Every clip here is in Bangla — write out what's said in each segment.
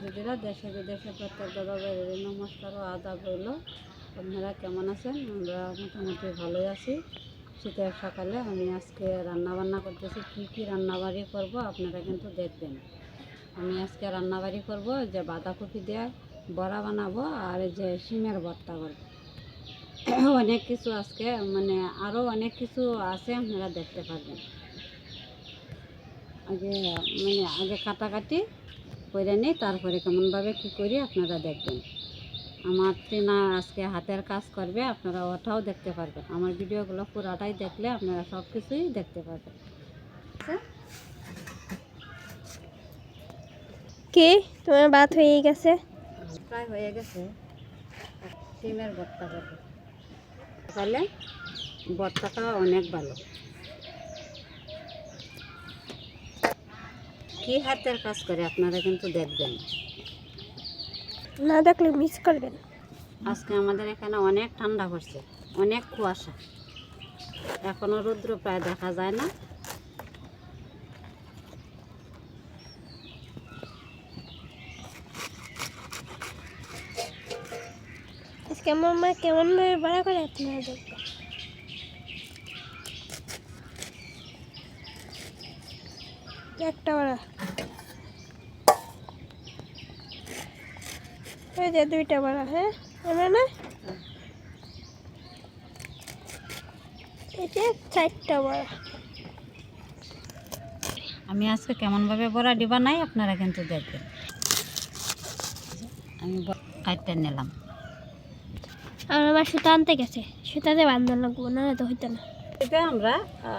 দিদিরা দেশে বিদেশে প্রত্যেক দাদা নমস্কার ও আদাব রইল আপনারা কেমন আছেন? আমরা মোটামুটি ভালোই আছি। শীতের সকালে আমি আজকে রান্না বান্না করতেছি। কী কী রান্নাবাড়ি করব আপনারা কিন্তু দেখবেন। আমি আজকে রান্নাবাড়ি করব যে বাঁধাকপি দিয়ে বড়া বানাবো আর যে শিমের ভর্তা করব। অনেক কিছু আজকে মানে আরও অনেক কিছু আছে আপনারা দেখতে পারবেন। আগে মানে আগে কাটাকাটি করে নিই তারপরে কেমনভাবে কী করি আপনারা দেখবেন। আমার টিনা আজকে হাতের কাজ করবে আপনারা ওটাও দেখতে পারবেন। আমার ভিডিওগুলো পুরাটাই দেখলে আপনারা সব কিছুই দেখতে পারবেন। কি? তোমার ভাত হয়ে গেছে? প্রায় হয়ে গেছে। ডিমের ভর্তা করব। তাহলে ভর্তাটা অনেক ভালো। কি হাতের কাজ করে আপনারা কিন্তু দেখবেন। না দেখলে মিস করবেন। আজকে আমাদের এখানে অনেক ঠান্ডা পড়ছে অনেক কুয়াশা। এখনও রৌদ্র প্রায় দেখা যায় না। আমার মা কেমন ভাবে বড়া করে আপনারা দেখবেন। একটা বড়া এই যে দুইটা বড়া হ্যাঁ? এমন না? এই যে চারটা বড়া আমি আজকে কেমনভাবে বড়া ডিবা নাই আপনারা কিন্তু দেখবেন। আমি কাটতে নিলাম। আর আমার সুতা আনতে গেছে। সুতাতে বান্ধন লাগবো না তো হইতো না। এটা আমরা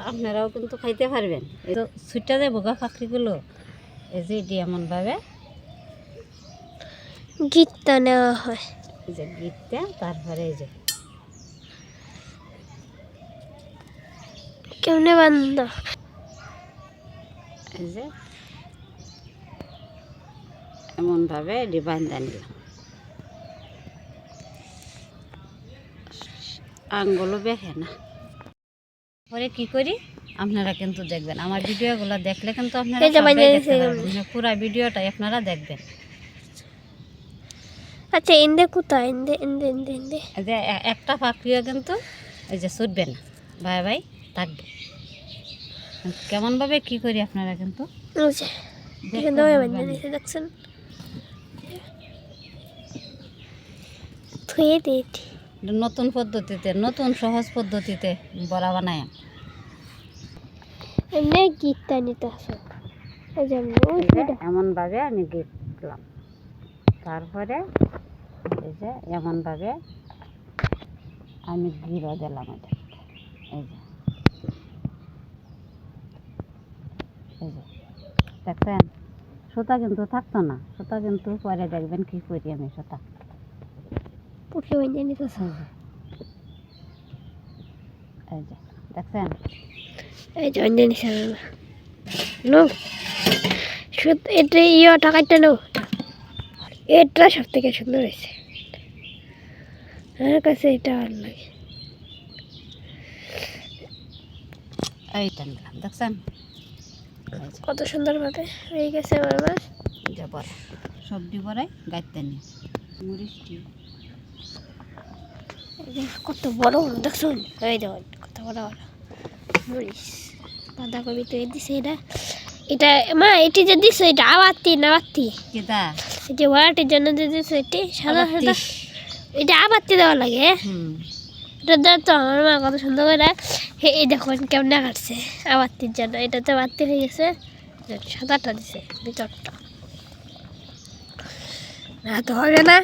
আপনারাও কিন্তু খাইতে পারবেন। এই তো সুইটটা যে বোগা পাখিগুলো এই যে এটি এমনভাবে গীতটা নেওয়া হয়। যে গিটটা তারপরে যে কেমনে বান্ধ যে এমনভাবে ডিবাইন নিলাম। আঙ্গুলও বেহে না। পরে কি করি? আপনারা কিন্তু দেখবেন। আমার ভিডিওগুলো দেখলে কিন্তু আপনারা। মানে পুরা ভিডিওটাই আপনারা দেখবেন। আচ্ছা ইন্দে কোথায়? ইন্দে ইন্দে ইন্দে ইন্দে এই যে এ- একটা পাখিও কিন্তু এই যে ছুটবে না। ভাই ভাই থাকবে। কেমনভাবে কি করি আপনারা কিন্তু? দেখছেন? থুয়ে দিয়েছি নতুন পদ্ধতিতে নতুন সহজ পদ্ধতিতে বড়া বানায়। এমনি গীতটা নিতে আসো। এমনি এমনভাবে আমি দিলাম। তারপরে এই যে এমনভাবে আমি ঘিরো দিলাম এটা। এই যে। এই যে। দেখছেন সুতা কিন্তু থাকতো না। সুতা কিন্তু পরে দেখবেন কি করি আমি সুতা। আসো এই যে। দেখছেন? এই যে এটা ইয়ে টাকাটা নো। এটা সব থেকে সুন্দর হয়েছে। আমার কাছে এটা ভালো লাগে। দেখছেন? কত সুন্দরভাবে হয়ে গেছে আমার মাছ সবজি বড়াই গাইতে মরিচটি কত বড় বড় এই দেখুন কত বড় বড় মরিচ বাঁধাকপি তো এই দিছে এটা। এটা মা এটি যে দিছে এটা আবাত্তি না আবাত্তি কেদা এই যে ওয়াটার জন্য যে দিছে এটি সাদা সাদা। এটা আবাত্তি দেওয়া লাগে? এটা তো আমার মা কত সুন্দর করে এই দেখুন কেমন কাটছে আবাত্তির জন্য। এটা তো বাত্তি হয়ে গেছে। সাদাটা দিছে ভিতরটা। না তো হবে না।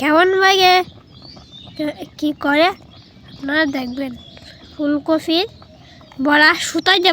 কেমন লাগে? কি করে? আপনারা দেখবেন। ফুলকপির বড়া সুতায় যে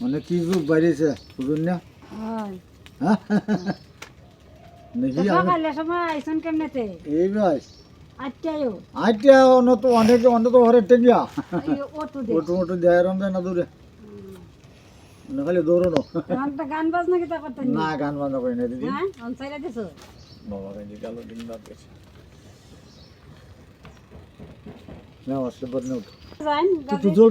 মানে কি রূপ বাড়িয়েছে? বুঝুন না। হ্যাঁ? নাকি সকালে সময় আইসন কেমনেতে? এই ভাই। আটটায়ও। আইটা অন্য তো অনেক অন্য তো ঘরের দে। ওটু মোটু দেয় রম দেয় না দূরে। না খালি দৌড়ানো। এখন গান বাজনা করতেন না? গান বান্ধব করি না দিদি। হ্যাঁ? অন সাইডে দিছো? বাবা গেল দিন রাত গেছে না জোর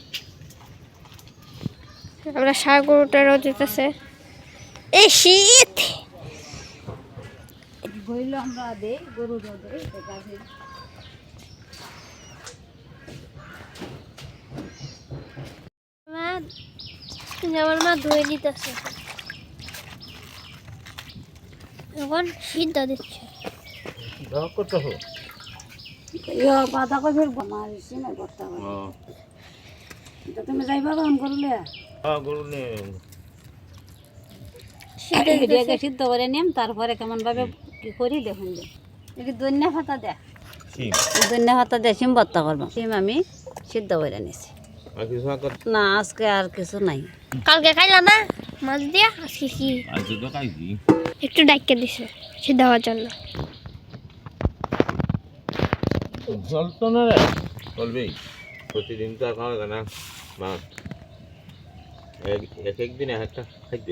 আমরা সার গরুটারও দিতেছে। এই শীত! বইলো আমরা দে গরু দে এটা গাছে মা ধুয়ে দিতেছে। এখন সিদ্ধ দিচ্ছে। কত হো ইয়া বাঁধাকপির মারিছি না করতে তুমি যাইবা কখন করলে? এটাকে সিদ্ধ করে নিম তারপরে কেমন ভাবে কি করি দেখুন যে। এটি দন্যা পাতা দে। দন্যা পাতা দিয়ে সিম ভর্তা করব। সিম আমি সিদ্ধ করে নিছি। না আজকে আর কিছু নাই। কালকে খাইলা না? মাছ দিয়া? আজকে কি একটু ডাইকে দিছে সিদ্ধ হওয়ার জন্য। চলতো না রে। চলবেই। প্রতিদিন তো আর খাওয়া না। মাছ। এক এক একদিন এক একটা খাদ্য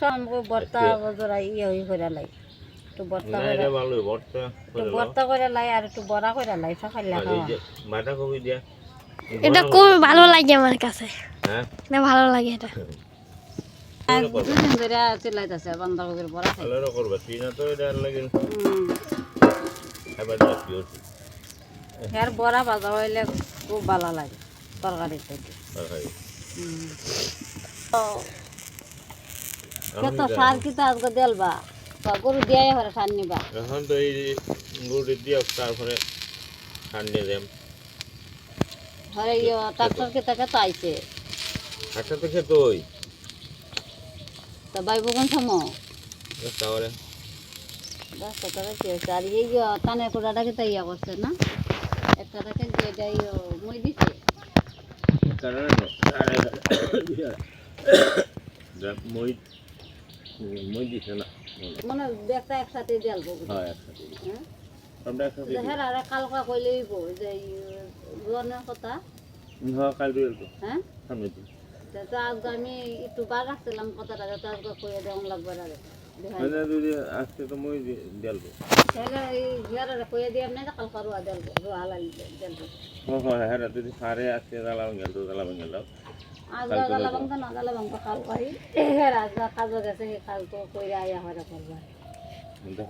সব ভর্তা বজরা ইয়ে হয়ে করে লাই একটু ভর্তা করে এটা ভালোই একটু করে করে লাই আর একটু বড়া করে লাই সকালে আর এই খাওয়া দিয়া। এটা খুব ভালো লাগে আমার কাছে। হ্যাঁ এটা ভালো লাগে এটা। ধরে চিল্লাইতেছে বান্ধাকপির বড়া খাই। ভালো করবে তুই না তো এটা লাগে এবার এর বড়া ভাজা হইলে খুব ভালো লাগে তরকারির তরকারি। কত সার কিতা আজকে দেলবা? বা গরু দিয়াই হরে সার নিবা? এখন তো এই গুড়ি দিয়ে তারপরে ঠান্ডে দেম হরে ইয়ে ট্রাক্টর কিতা কত আইছে? একটা তো খেতে ওই। তো বাই বগুন সমো তাহলে কি হয়েছে। আর এই টানের ইয়া করছে না? ইয়ে মই দিছে কারণ মই মই দিছে না মানে একটা একসাথে দেলবো হয় একসাথে হ্যাঁ? আমরা একসাথে হ্যাঁ আর কালকা কইলেই বো যে লোনের কথা। হ্যাঁ কাল দুয়েল তো হ্যাঁ? সামনে দিন তা আজকে আমি একটু বার রাখছিলাম কথাটা তো আজকে কইয়া দেওয়া লাগবে মানে যদি আজকে তো মই দেলবো তাহলে এই ঘরে কইয়া দিয়ে না কালকা রুয়া দেলবো রুয়া হালাই দেলবো হ্যাঁ হ্যাঁ হ্যাঁ যদি সারে আজকে জ্বালাবেন গেল তো জ্বালাবেন গেল আজকে গালা বাংতো না গালা বাংতো কাল করি। আজকে কাজও গেছে সেই কাল তো কইরা আয়া হরে করবা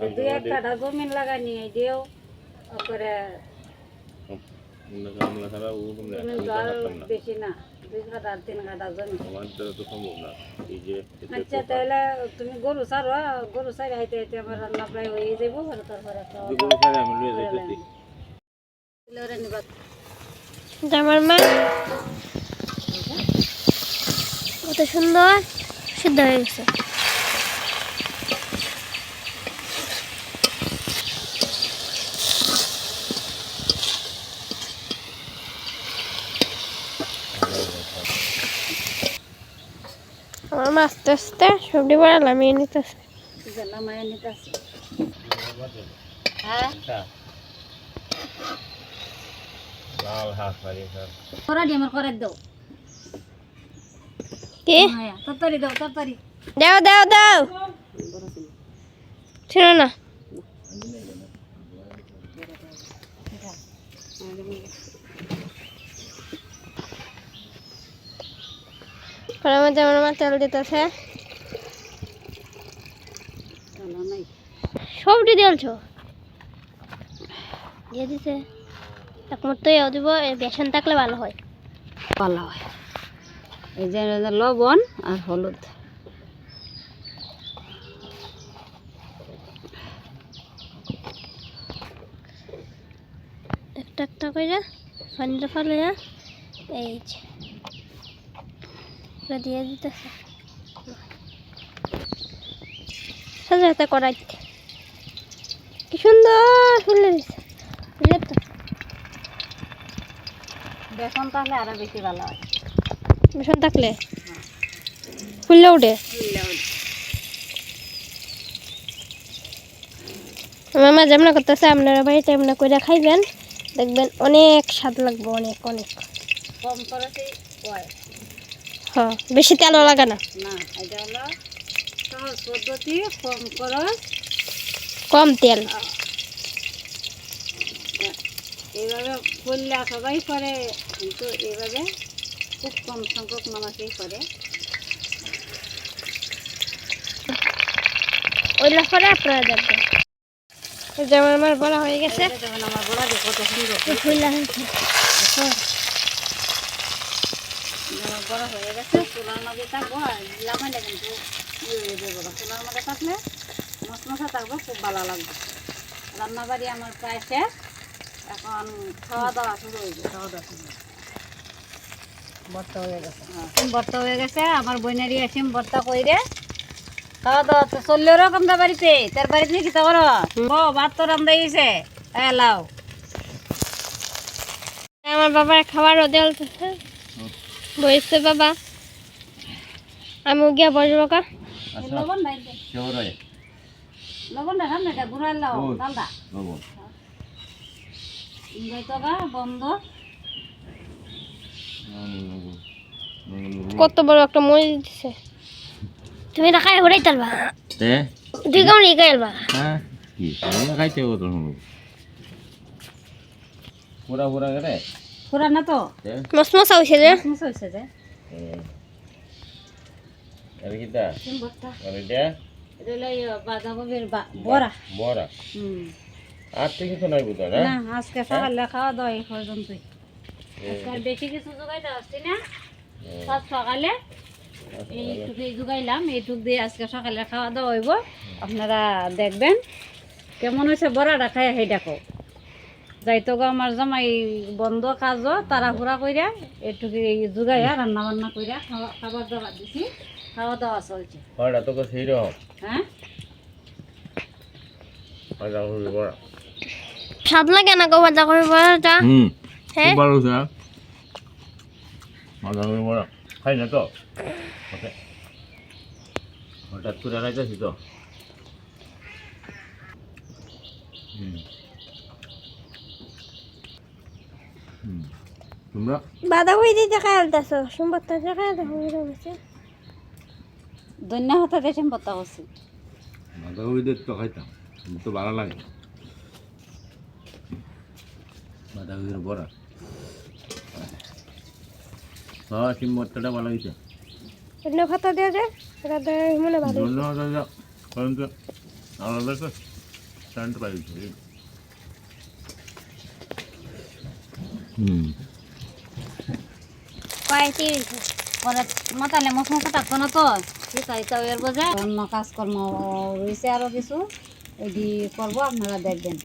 দুই একটা জমিন লাগাই নিয়ে দিও করে তো বেশি না দুই কাটা তিন কাটা জমি। তো আচ্ছা তাহলে তুমি গরু সারো গরু সারি হাইতে হাইতে আমার রান্না প্রায় হয়ে যাব তারপরে আমার মা। কত সুন্দর। সিদ্ধ হয়ে গেছে। আমার মা আস্তে আস্তে সবজি বড়া নামিয়ে নিতেছে। জেলা মায়া নিতে আছে হ্যাঁ। লাল হাঁস পারি স্যার। করা দিয়ে আমার করে দাও। কি? হ্যাঁ দাও দাও দাও দাও। ছিল না। কড়ার মধ্যে আমার মা তেল দিতেছে। সবটি দিয়েছ দিয়ে দিছে। এক মতো ইয়ে দিব বেসন থাকলে ভালো হয়। ভালো হয়। এই যে লবণ আর হলুদ। একটা একটা করে পানিটা ফেলে এই যে দিয়ে দিতেছে। সাথে সাথে কড়াইতে। কি সুন্দর ফুলে দিছে বুঝলে তো বেসন তাহলে আরও বেশি ভালো হয় বেসন থাকলে? ফুললে উঠে? আমার মা যেমন করতেছে আপনারা বাড়িতে এমন করে খাইবেন। দেখবেন অনেক স্বাদ লাগবে অনেক অনেক। কম খরচে হয়। বেশি তেলও লাগে না। না এটা হলো সহজ পদ্ধতি কম খরচ। কম তেল। এইভাবে করলে সবাই করে। কিন্তু এইভাবে খুব কম সংখ্যক মানুষই করে। ওইগুলো করে আপনারা দেখবেন। যেমন আমার বলা হয়ে গেছে। যেমন আমার বলা যে কত সুন্দর। ফুললা বড় হয়ে গেছে। চুলার মাঝে থাকব আর লামাইলে কিন্তু ইয়ে হয়ে যাবে। চুলার মাঝে থাকলে মশমশা থাকব খুব ভালো লাগবে। রান্নাবাড়ি আমার প্রায় শেষ। এখন খাওয়া দাওয়া শুরু হয়েছে খাওয়া দাওয়া শুরু ভর্তা হয়ে গেছে। ভর্তা হয়ে গেছে আমার বোনেরই আসিম ভর্তা কইরে খাওয়া দাওয়া তো চললেও রকম দা বাড়িতে তার বাড়িতে কি তা করো ও ভাত তো গেছে হ্যাঁ লাও। আমার বাবার খাবারও দেওয়ালতেছে। বসছে বাবা। আমিও গিয়া বসবো কা? আচ্ছা। লবণ নাই দে। কেউ না লাও। ডালদা বাবু ইংরেজগা বন্ধ। কত বড় একটা মরিচ দিছে। তুমি না খাই ঘুরাই তালবা। তে? তুই কেমন খাই আলবা? হ্যাঁ কি আমি খাইতে হব তো শুনো পুরা পুরা করে? পুরা না তো? মস মশা হয়েছে যে। মুস হয়েছে যে। আর কিটা? তিন আর এটা? এটা হলো ইয়ে বা- বড়া। বড়া? হুম। আর তো কিছু নাই বুঝা না? না আজকে সকালে খাওয়া দাওয়া এই পর্যন্তই। বেশি কিছু জোগাইতে আসছি না। সাত সকালে এইটুকু জোগাইলাম। এইটুক দিয়ে আজকে সকালে খাওয়া দাওয়া হইব আপনারা দেখবেন। কেমন হয়েছে? বড়াটা খাই সেই দেখো। যাইতো গো আমার জামাই বন্ধ কাজও তাড়াহুড়া কইরা এইটুকু জোগাইয়া রান্না বান্না কইরা খাওয়া খাবার দাবার দিছি। খাওয়া দাওয়া চলছে। বড়া তো সেই রকম হ্যাঁ? ভাজা করবি বড়া। স্বাদ লাগে না গো ভাজা করে বড়টা? হুম। হ্যাঁ খুব ভালো হয়েছে হ্যাঁ। ভাজা করবি বড়া খাই না তো? হঠাৎ করে খাইতেছি তো হুম। হুম। তোমরা? বাধা করে দিতে খাই আলতাছ খাই দেখো হতে দেশে বাঁধাকপিদের তো খাইতাম তো ভালো লাগে বাঁধাকপির বড়া। হ্যাঁ সিম ভর্তাটা ভালো হয়েছে। এমনি ভাতা দেওয়া যায় এটা তো মনে ভালো ধন্যবাদ কারণ তো আলাদা তো টানতে পারি হুম। পায়ে পরে মাতালে মশমশা থাকতো না তো তাই তো এর বোঝে? অন্য কাজকর্ম রয়েছে আরও কিছু এটি করব আপনারা দেখবেন।